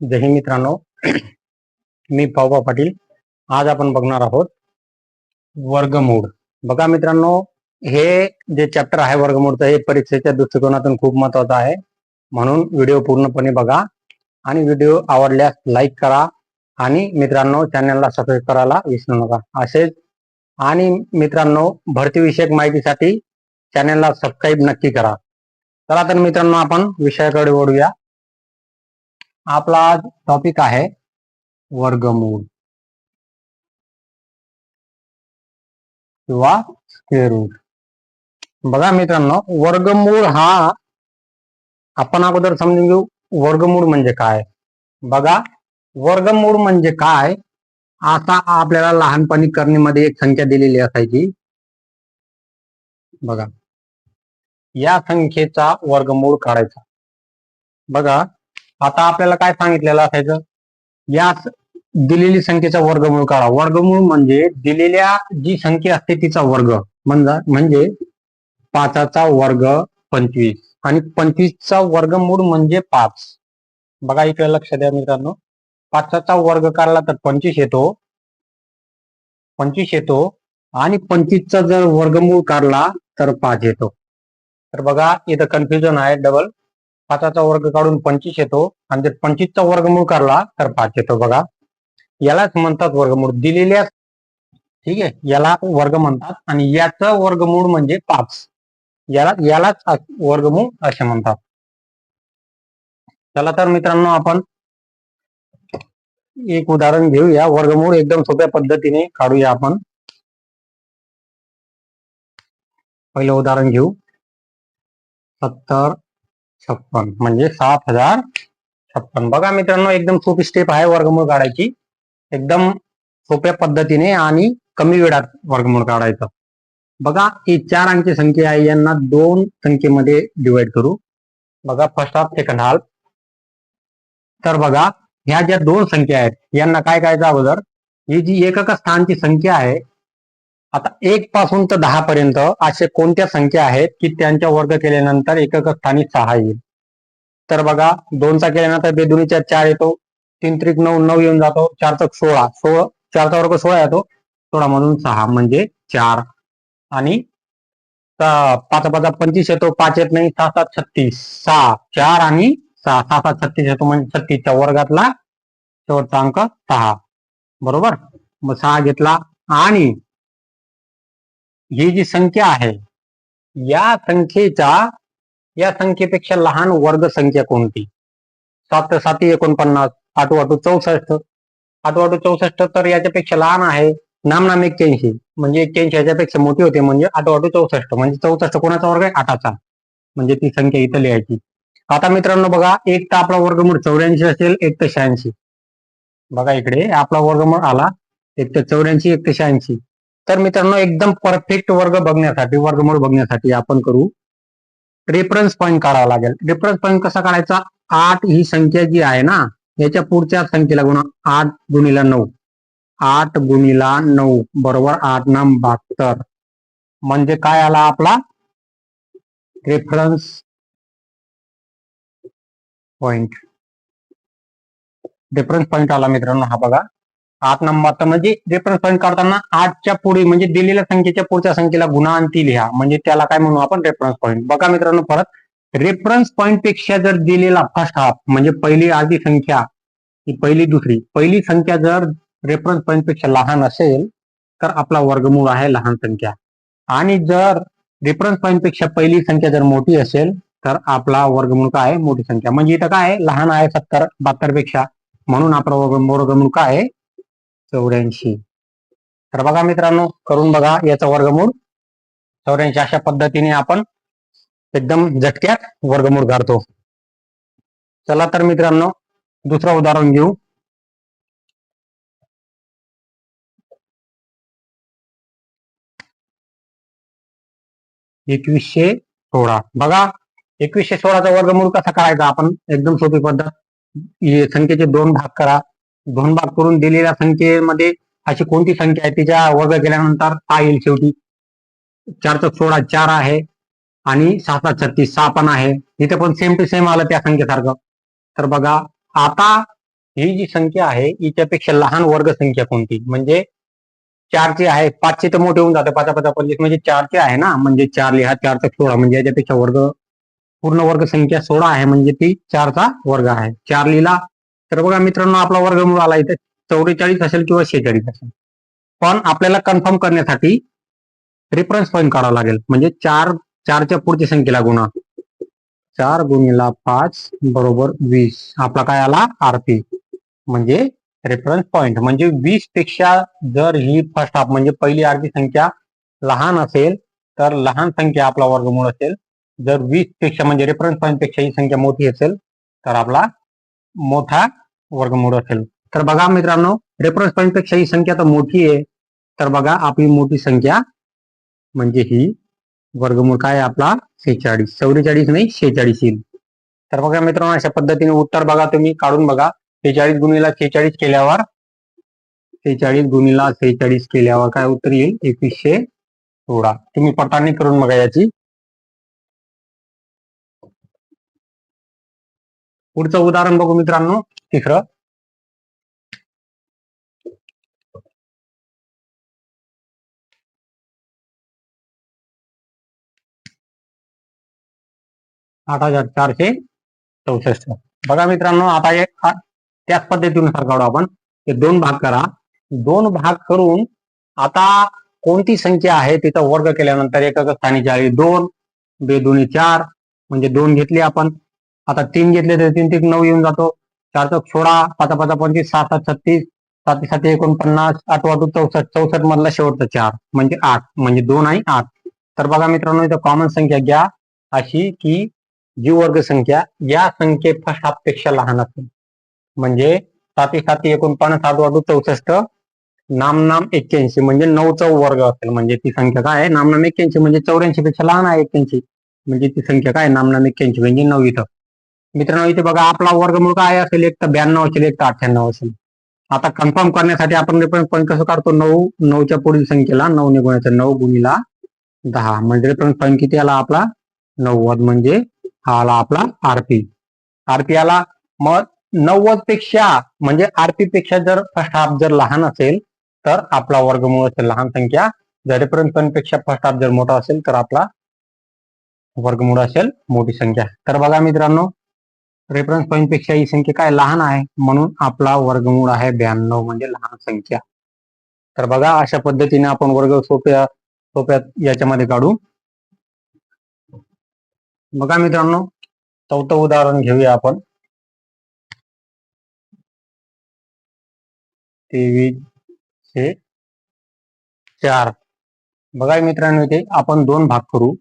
जय हिंद मित्रांनो. मी पावबा पाटील. आज आपण बघणार आहोत वर्गमूळ. बघा मित्रांनो हे जे चॅप्टर आहे वर्गमूळचं हे परीक्षेच्या दृष्टिकोनातून खूप महत्वाचं आहे. म्हणून व्हिडिओ पूर्णपणे बघा आणि व्हिडिओ आवडल्यास लाईक करा आणि मित्रांनो चॅनलला सबस्क्राईब करायला विसरू नका. असेच आणि मित्रांनो भरतीविषयक माहितीसाठी चॅनलला सबस्क्राईब नक्की करा. चला तर मित्रांनो आपण विषयाकडे ओढूया आपला आज टॉपिक आहे वर्गमूळ किंवा स्क्वेअर रूट बघा मित्रांनो वर्गमूळ हा आपण अगोदर समजून घेऊ वर्गमूळ म्हणजे काय? बघा वर्गमूळ म्हणजे काय? आता आपल्याला लहानपणी करणीमध्ये एक संख्या दिलेली असायची. बघा या संख्येचा वर्गमूळ काढायचा. बघा आता आपल्याला काय सांगितलेलं असायचं? या दिलेली संख्येचा वर्गमूळ काढा. वर्गमूळ म्हणजे दिलेल्या जी संख्या असते तिचा वर्ग. म्हणजे म्हणजे पाचाचा वर्ग पंचवीस. आणि पंचवीसचा वर्गमूळ म्हणजे पाच. बघा इकडे लक्ष द्या मित्रांनो. पाचाचा वर्ग काढला तर पंचवीस येतो. पंचवीस येतो. आणि पंचवीसचा जर वर्गमूळ काढला तर पाच येतो. तर बघा इथं कन्फ्युजन आहे डबल पाचाचा वर्ग काढून पंचवीस येतो. आणि जर पंचवीसचा वर्गमूळ काढला तर पाच येतो बघा. यालाच म्हणतात वर्गमूळ. दिलेल्या ठीक आहे? याला वर्ग म्हणतात. आणि याचा वर्गमूळ म्हणजे पाच. याला यालाच वर्गमूळ असे म्हणतात. चला तर मित्रांनो आपण एक उदाहरण घेऊया. वर्गमूळ एकदम सोप्या पद्धतीने काढूया आपण. पहिलं उदाहरण घेऊ. सत्तर छप्पन. म्हणजे सात हजार छप्पन. बघा मित्रांनो एकदम सोपी स्टेप आहे वर्गमूळ काढायची. एकदम सोप्या पद्धतीने आणि कमी वेळात वर्गमूळ काढायचं. बघा ही चार अंकी संख्या आहे. यांना दोन संख्येमध्ये डिवाइड करू. बघा फर्स्ट हाफ सेकंड हाफ तर बघा ह्या ज्या दोन संख्या आहेत यांना काय करायचं अगोदर? ही जी एकक स्थानची संख्या आहे आता एक पासून तर दहा पर्यंत असे कोणत्या संख्या आहेत की त्यांच्या वर्ग केल्यानंतर एकक स्थानी सहा येईल? तर बघा दोनचा केल्यानंतर बेदुनीच्या चार येतो तीन त्रिक नऊ नऊ येऊन जातो चार चौक सोळा सोळा चारचा वर्ग सोळा येतो सोळा म्हणून सहा म्हणजे चार. आणि पाच पाचा पंचवीस येतो पाच येत नाही सहा सात छत्तीस सहा चार आणि सहा सहा सात छत्तीस येतो म्हणजे छत्तीसच्या वर्गातला शेवटचा अंक सहा. बरोबर? मग सहा घेतला आणि ही जी संख्या आहे या संख्येच्या या संख्येपेक्षा लहान वर्ग संख्या कोणती? सात साती एकोणपन्नास आठ आठू चौसष्ट. आठ आठू चौसष्ट तर याच्यापेक्षा लहान आहे नामनाम एक्क्याऐंशी. म्हणजे एक्क्याऐंशी याच्यापेक्षा मोठी होते म्हणजे आठ आठू चौसष्ट. म्हणजे चौसष्ट कोणाचा वर्ग आहे? आठाचा. म्हणजे ती संख्या इथं लिहायची. आता मित्रांनो बघा एक तर आपला वर्गमूळ चौऱ्याऐंशी असेल एक तर शहाऐंशी. बघा इकडे आपला वर्गमूळ आला एक तर चौऱ्याऐंशी एक तर शहाऐंशी. तर मित्रांनो एकदम परफेक्ट वर्ग बघण्यासाठी वर्गमूळ बघण्यासाठी आपण करू. रेफरन्स पॉईंट काढावा लागेल. रेफरन्स पॉईंट कसा काढायचा? आठ ही संख्या जी आहे ना याच्या पुढच्या संख्येला गुण आठ गुणिला नऊ. आठ गुणिला नऊ बरोबर आठ नाम बहात्तर. म्हणजे काय आला आपला? रेफरन्स पॉइंट रेफरन्स पॉइंट आला मित्रांनो हा बघा. आठ नंबर. म्हणजे रेफरन्स पॉईंट काढताना आठच्या पुढे म्हणजे दिलेल्या संख्येच्या पुढच्या संख्येला गुणांती लिहा. म्हणजे त्याला काय म्हणू आपण? रेफरन्स पॉईंट बघा मित्रांनो परत. रेफरन्स पॉईंटपेक्षा जर दिलेला फर्स्ट हाफ म्हणजे पहिली आधी संख्या ही पहिली दुसरी. पहिली संख्या जर रेफरन्स पॉईंटपेक्षा लहान असेल तर आपला वर्गमूळ आहे लहान संख्या. आणि जर रेफरन्स पॉईंटपेक्षा पहिली संख्या जर मोठी असेल तर आपला वर्गमूळ काय आहे? मोठी संख्या. म्हणजे इथं काय आहे? लहान आहे सत्तर बहात्तरपेक्षा. म्हणून आपला वर्गमूळ काय आहे? चौऱ्याऐंशी. तर बघा मित्रांनो करून बघा याचा वर्गमूळ. चौऱ्याऐंशी अशा पद्धतीने आपण एकदम झटक्यात वर्गमूळ काढतो. चला तर मित्रांनो दुसरं उदाहरण घेऊ. एकवीसशे सोळा. बघा एकवीसशे सोळाचा वर्गमूळ कसा करायचा आपण एकदम सोपी पद्धत संख्येचे दोन भाग करा. दोन भाग करून दिलेल्या संख्येमध्ये अशी कोणती संख्या आहे तिच्या वर्ग केल्यानंतर हा येईल शेवटी. चारचा सोळा चार आहे आणि सहा सात छत्तीस सहा पण आहे. इथे पण सेम टू सेम आलं त्या संख्येसारखं. तर बघा आता ही जी संख्या आहे हिच्यापेक्षा लहान वर्ग संख्या कोणती? म्हणजे चारची आहे पाचशे तर मोठे होऊन जाते. पाचा पाचा पंचवीस म्हणजे चारचे आहे ना म्हणजे चार लिहा चारचा सोळा म्हणजे याच्यापेक्षा वर्ग पूर्ण वर्ग संख्या सोळा आहे म्हणजे ती चारचा वर्ग आहे. चार लिहिला तर बघा मित्रांनो आपला वर्गमूळ आला इथे. चौवेचाळीस असेल किंवा शेहेचाळीस असेल. पण आपल्याला कन्फर्म करण्यासाठी रेफरन्स पॉईंट काढावा लागेल. म्हणजे चार चारच्या पुढच्या संख्येला गुणा. चार गुणिला पाच बरोबर वीस. आपला काय आला? आरपी. म्हणजे रेफरन्स पॉईंट म्हणजे वीसपेक्षा जर ही फर्स्ट हाफ म्हणजे पहिली आरपी संख्या लहान असेल तर लहान संख्या आपला वर्गमूळ असेल. जर वीसपेक्षा म्हणजे रेफरन्स पॉईंटपेक्षा ही संख्या मोठी असेल तर आपला मोठा वर्गमूळ असेल तर बघा मित्रांनो रेफरन्स पॉईंटपेक्षा ही संख्या तर मोठी आहे. तर बघा आपली मोठी संख्या म्हणजे ही वर्गमूळ काय आपला? शेहेचाळीस. चौवेचाळीस नाही शेहेचाळीस येईल. तर बघा मित्रांनो अशा पद्धतीने उत्तर बघा तुम्ही काढून बघा. शेहेचाळीस गुणीला शेहेचाळीस केल्यावर शेहेचाळीस गुणीला शेहेचाळीस केल्यावर काय उत्तर येईल? एकवीसशे सोळा. तुम्ही पटाणी करून बघा याची. पुढचं उदाहरण बघू मित्रांनो तिसरं आठ हजार चारशे चौसष्ट. बघा मित्रांनो आता एक त्याच पद्धतीनुसार काढू आपण. ते दोन भाग करा. दोन भाग करून आता कोणती संख्या आहे तिचा वर्ग केल्यानंतर एकक स्थानी चाळीस दोन बे दोन्ही चार म्हणजे दोन घेतले आपण. आता तीन घेतले तर तीन तीन नऊ येऊन जातो. चार चौक सोळा पाच पाच पंचवीस सात सात छत्तीस सात सात एकोणपन्नास आठ वाटू चौसष्ट चौसष्ट मधला शेवटचा चार म्हणजे आठ म्हणजे दोन आणि आठ. तर बघा मित्रांनो इथं कॉमन संख्या घ्या अशी की जी वर्ग संख्या या संख्ये फर्स्ट हाफपेक्षा लहान असेल. म्हणजे साती साती एकोणपन्नास आठ वाटू चौसष्ट नाम नाम एक्क्याऐंशी म्हणजे नऊचा वर्ग असेल. म्हणजे ती संख्या काय आहे? नाम नाम एक्क्याऐंशी म्हणजे चौऱ्याऐंशी पेक्षा लहान आहे एक्क्याऐंशी. म्हणजे ती संख्या काय नामनाम नाम नाम एक्क्याऐंशी म्हणजे नऊ इथं. मित्रांनो इथे बघा आपला वर्गमूळ काय असेल? एक तर ब्याण्णव असेल एक तर अठ्ठ्याण्णव असेल. आता कन्फर्म करण्यासाठी आपण रेफरन्स कसं काढतो? नऊ नऊच्या पुढील संख्येला नऊ ने गुणायचं नऊ गुणीला दहा. म्हणजे रेफरन्स पॉईंट किती आला आपला? नव्वद. म्हणजे हा आला आपला आरपी आरपी आला मग नव्वदपेक्षा म्हणजे आरपी पेक्षा जर फर्स्ट हाफ जर लहान असेल तर आपला वर्गमूळ असेल लहान संख्या. जर रेफरन्स पॉईंटपेक्षा फर्स्ट हाफ जर मोठा असेल तर आपला वर्गमूळ असेल मोठी संख्या. तर बघा मित्रांनो रेफरन्स पॉईंटपेक्षा ही संख्या काय लहान आहे? म्हणून आपला वर्गमूळ आहे ब्याण्णव म्हणजे लहान संख्या. तर बघा अशा पद्धतीने आपण वर्ग सोप्या सोप्या याच्यामध्ये काढू. बघा मित्रांनो चौथं उदाहरण घेऊया आपण. तेवीसशे चार. बघा मित्रांनो इथे आपण दोन भाग करू.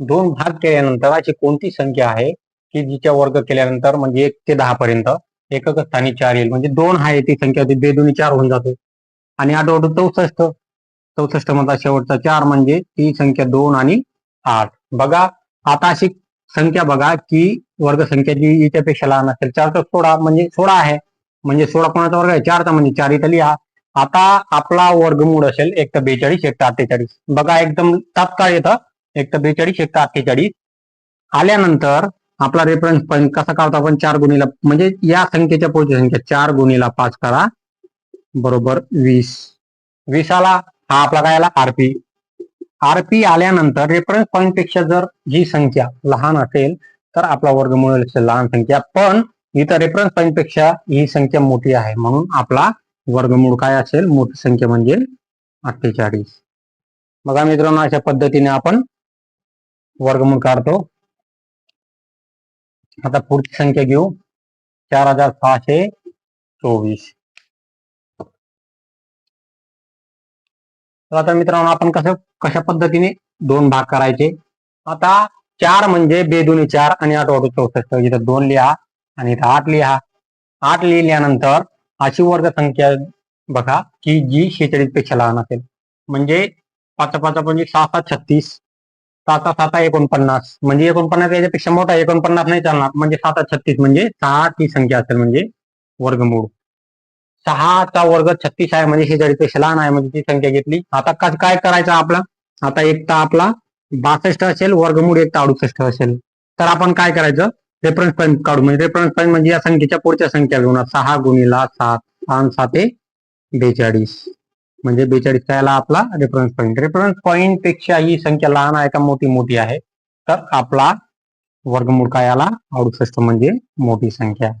दोन भाग केल्यानंतर अशी कोणती संख्या आहे? की जिच्या वर्ग केल्यानंतर म्हणजे एक ते दहा पर्यंत एकक स्थानी चार येईल. म्हणजे दोन आहे ती संख्या होती. बेदोनी चार होऊन जातो. आणि आठ चौसष्ट. चौसष्ट मधला शेवटचा चार म्हणजे ती संख्या दोन आणि आठ. बघा आता अशी संख्या बघा की वर्ग संख्या जी याच्यापेक्षा लहान असेल चार तर सोळा म्हणजे सोळा आहे. म्हणजे सोळा कोणाचा वर्ग आहे? चारचा म्हणजे चार इथं लिहा. आता आपला वर्गमूळ असेल एक तर बेचाळीस एक तर अठ्ठेचाळीस. बघा एकदम तात्काळ येतं. एक तर बेचाळीस एक तर अठ्ठेचाळीस. आल्यानंतर आपला रेफरन्स पॉईंट कसा काढतो आपण? चार गुणीला म्हणजे या संख्येच्या पुढची संख्या चार गुणीला पाच करा. बरोबर वीस. वीस आला हा आपला काय आला? आरपी आरपी आल्यानंतर रेफरन्स पॉईंटपेक्षा जर ही संख्या लहान असेल तर आपला वर्गमूळ असेल लहान संख्या. पण इथं रेफरन्स पॉईंटपेक्षा ही संख्या मोठी आहे. म्हणून आपला वर्गमूळ काय असेल? मोठी संख्या म्हणजे अठ्ठेचाळीस. बघा मित्रांनो अशा पद्धतीने आपण वर्गमूळ काढतो. आता पुढची संख्या घेऊ. चार हजार सहाशे चोवीस. तर आता मित्रांनो आपण कसं कशा पद्धतीने दोन भाग करायचे? आता चार म्हणजे बेदुनी चार आणि आठ वाटू चौसष्ट. इथं दोन लिहा आणि इथं आठ लिहा. आठ लिहिल्यानंतर अशी वर्ग संख्या बघा की जी शेचाळीसपेक्षा लहान असेल. म्हणजे पाच पाच म्हणजे सहा सात छत्तीस. साता साता एकोणपन्नास. म्हणजे एकोणपन्नास याच्यापेक्षा मोठा एकोणपन्नास नाही चालणार. म्हणजे साता छत्तीस. म्हणजे सहा ती संख्या असेल म्हणजे वर्गमूळ. सहाचा वर्ग छत्तीस आहे. म्हणजे शेजारीपेक्षा लहान आहे. म्हणजे ती संख्या घेतली. आता काय करायचं आपला? आता एक तर आपला बासष्ट असेल. वर्गमूळ एक तर अडुसष्ट असेल. तर आपण काय करायचं? रेफरन्स पॉईंट काढू. म्हणजे रेफरन्स पॉईंट म्हणजे या संख्येच्या पुढच्या संख्या घेऊन. सहा गुणिला सात. आणि साते बेचाळीस. म्हणजे बेचाळीस त्याला आपला? रेफरन्स पॉईंट रेफरन्स पॉईंटपेक्षा ही संख्या लहान आहे का? मोठी मोठी आहे. तर आपला वर्गमूळ काय आला? अडुसष्ट म्हणजे मोठी संख्या.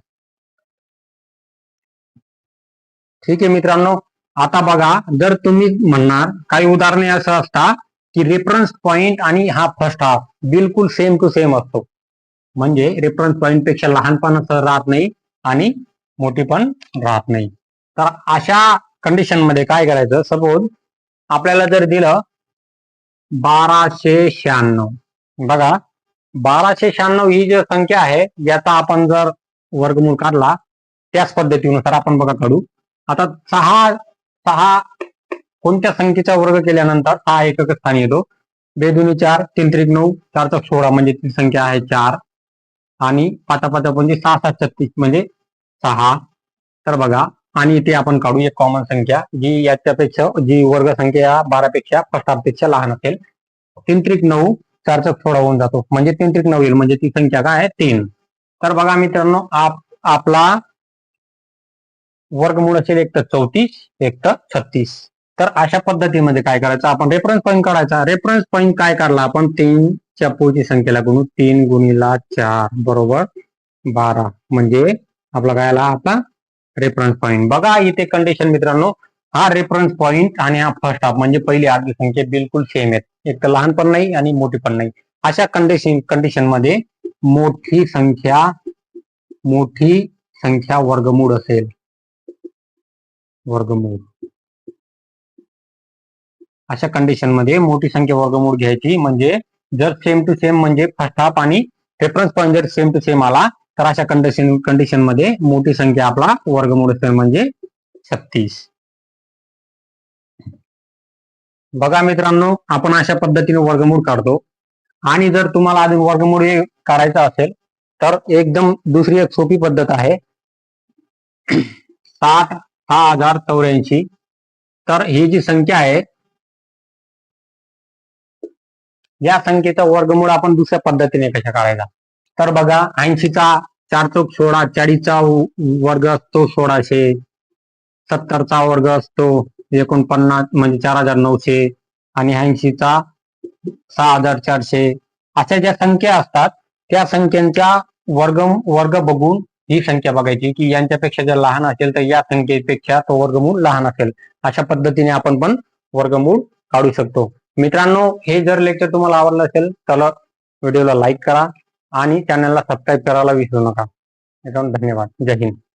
ठीक आहे मित्रांनो. आता बघा जर तुम्ही म्हणणार काही उदाहरणे असं असतात की रेफरन्स पॉईंट आणि हा फर्स्ट हाफ बिलकुल सेम टू सेम असतो. म्हणजे रेफरन्स पॉईंटपेक्षा लहान पण असं राहत नाही आणि मोठी पण राहत नाही. तर अशा कंडिशनमध्ये काय करायचं? सपोज आपल्याला जर दिलं बाराशे शहाण्णव. बघा बाराशे शहाण्णव ही जी संख्या आहे याचा आपण जर वर्गमूळ काढला त्याच पद्धतीनुसार आपण बघा काढू. आता सहा सहा कोणत्या संख्येचा वर्ग केल्यानंतर सहा एकक स्थानी येतो? बेदुनी चार तीन त्रिक नऊ चार चौक सोळा म्हणजे ती संख्या आहे चार. आणि पाचा पाचा म्हणजे सहा सात छत्तीस म्हणजे सहा. तर बघा आणि इथे आपण काढू एक कॉमन संख्या जी याच्यापेक्षा जी वर्ग संख्या बारापेक्षा फर्स्ट हाफपेक्षा लहान असेल. तीन त्रिक नऊ चार थोडा होऊन जातो. म्हणजे तीन त्रिक नऊ येईल म्हणजे ती संख्या काय आहे? तीन. तर बघा मित्रांनो आप आपला वर्गमूळ असेल एक तर चौतीस एक तर छत्तीस. तर अशा पद्धतीमध्ये काय करायचं? आपण रेफरन्स पॉईंट काढायचा. रेफरन्स पॉईंट काय काढला? आपण तीन च्या पुढची संख्येला गुणू तीन गुणिला चार बरोबर? बारा. म्हणजे आपला काय आला? आपला रेफरन्स पॉईंट बघा इथे कंडिशन मित्रांनो. हा रेफरन्स पॉईंट आणि हा फर्स्ट हाफ म्हणजे पहिली आर्धी संख्या बिलकुल सेम आहेत. एक तर लहान पण नाही आणि मोठी पण नाही. अशा कंडिशन कंडिशनमध्ये मोठी संख्या मोठी संख्या वर्गमूळ असेल. वर्गमूळ. अशा कंडिशनमध्ये मोठी संख्या वर्गमूळ घ्यायची म्हणजे जर सेम टू सेम म्हणजे फर्स्ट हाफ आणि रेफरन्स पॉईंट जर सेम टू सेम आला तर अशा कंडिशन कंडिशनमध्ये मोठी संख्या आपला वर्गमूळ असेल म्हणजे छत्तीस. बघा मित्रांनो आपण अशा पद्धतीने वर्गमूळ काढतो. आणि जर तुम्हाला अजून वर्गमूळ हे काढायचं असेल तर एकदम दुसरी एक सोपी पद्धत आहे. साठ सहा हजार चौऱ्याऐंशी. तर ही जी संख्या आहे या संख्येचा वर्गमूळ आपण दुसऱ्या पद्धतीने कशा काढायचा? तर बघा ऐंशीचा चार चौक सोळा चाळीसचा वर्ग असतो सोळाशे. सत्तरचा वर्ग असतो एकोणपन्नास म्हणजे चार हजार नऊशे. आणि ऐंशीचा सहा हजार चारशे. अशा ज्या संख्या असतात त्या संख्यांच्या वर्ग वर्ग बघून ही संख्या बघायची की यांच्यापेक्षा जर लहान असेल तर या संख्येपेक्षा तो वर्गमूळ लहान असेल. अशा पद्धतीने आपण पण वर्गमूळ काढू शकतो. मित्रांनो हे जर लेक्चर तुम्हाला आवडलं असेल तर व्हिडिओला लाईक करा. आणि चॅनलला सबस्क्राईब करायला विसरू नका. एकदम धन्यवाद. जय हिंद.